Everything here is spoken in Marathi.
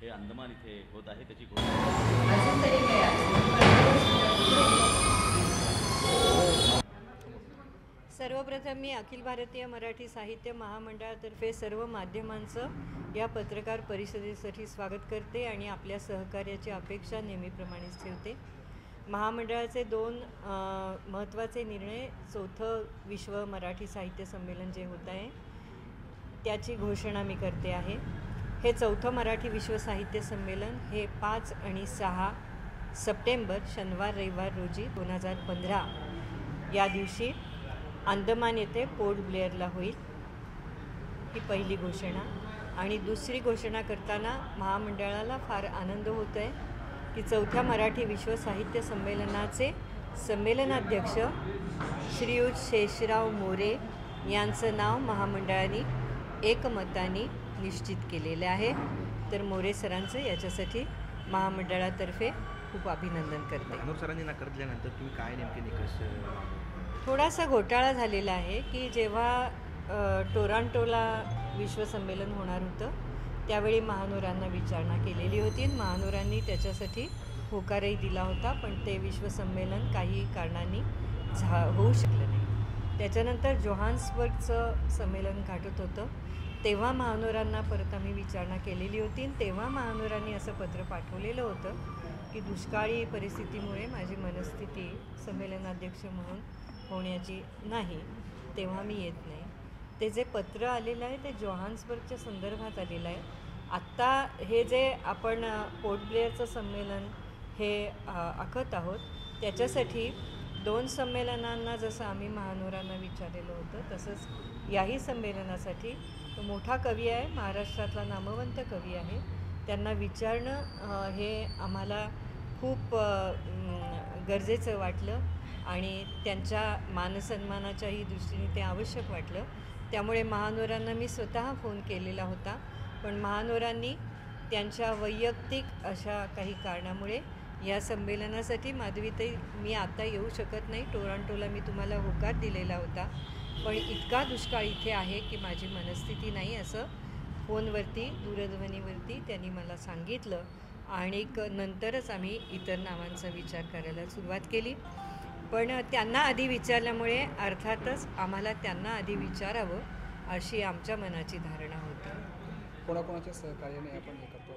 हे अंदमान इथे होत आहे त्याची घोषणा. सर्वप्रथम मी अखिल भारतीय मराठी साहित्य महामंडळातर्फे सर्व माध्यमांचं या पत्रकार परिषदेसाठी स्वागत करते आणि आपल्या सहकार्याची अपेक्षा नेहमीप्रमाणेच ठेवते. महामंडळाचे दोन महत्त्वाचे निर्णय चौथं विश्व मराठी साहित्य संमेलन जे होत आहे त्याची घोषणा मी करते आहे. हे चौथं मराठी विश्व साहित्य संमेलन हे पाच आणि सहा सप्टेंबर शनिवार रविवार रोजी दोन हजार पंधरा. या दिवशी अंदमान येथे पोर्ट ब्लेअरला होईल ही पहिली घोषणा. आणि दुसरी घोषणा करताना महामंडळाला फार आनंद होतो आहे की चौथ्या मराठी विश्व साहित्य संमेलनाचे संमेलनाध्यक्ष श्रीयुत शेषराव मोरे यांचं नाव महामंडळाने एकमताने निश्चित केलेलं आहे. तर मोरे सरांचं याच्यासाठी महामंडळातर्फे खूप अभिनंदन करते. सरांनी नकार दिल्यानंतर तुम्ही काय नेमके निकष थोडासा घोटाळा झालेला आहे की जेव्हा टोरांटोला विश्वसंमेलन होणार होतं त्यावेळी महानोरांना विचारणा केलेली होती महानोरांनी त्याच्यासाठी होकारही दिला होता पण ते विश्वसंमेलन काही कारणांनी झा होऊ शकलं नाही. त्याच्यानंतर जोहान्सबर्गचं संमेलन गाठत होतं. तेव्हा महानोरांना परत आम्ही विचारणा केलेली होती. तेव्हा महानोरांनी असं पत्र पाठवलेलं होतं की दुष्काळी परिस्थितीमुळे माझी मनस्थिती संमेलनाध्यक्ष म्हणून होण्याची नाही तेव्हा मी येत नाही. ते जे पत्र आलेलं आहे ते जोहान्सबर्गच्या संदर्भात आलेलं आहे. आत्ता हे जे आपण पोर्ट ब्लेअरचं संमेलन हे आखत आहोत त्याच्यासाठी दोन संमेलनांना जसं आम्ही महानोरांना विचारलेलं होतं तसंच याही संमेलनासाठी तो मोठा कवी आहे महाराष्ट्रातला नामवंत कवी आहे. त्यांना विचारणं हे आम्हाला खूप गरजेचं वाटलं आणि त्यांच्या मानसन्मानाच्याही दृष्टीने ते आवश्यक वाटलं. त्यामुळे महानोरांना मी स्वतः फोन केलेला होता. पण महानोरांनी त्यांच्या वैयक्तिक अशा काही कारणामुळे या संमेलनासाठी माधवीताई मी आता येऊ शकत नाही. टोरांटोला मी तुम्हाला होकार दिलेला होता. पण इतका दुष्काळ इथे आहे की माझी मनस्थिती नाही असं फोनवरती दूरध्वनीवरती त्यांनी मला सांगितलं. आणि नंतरच आम्ही इतर नावांचा विचार करायला सुरुवात केली. पण त्यांना आधी विचारल्यामुळे अर्थातच आम्हाला त्यांना आधी विचारावं अशी आमच्या मनाची धारणा होती. कोणाकोणाच्या सहकार्याने आपण हे करतो?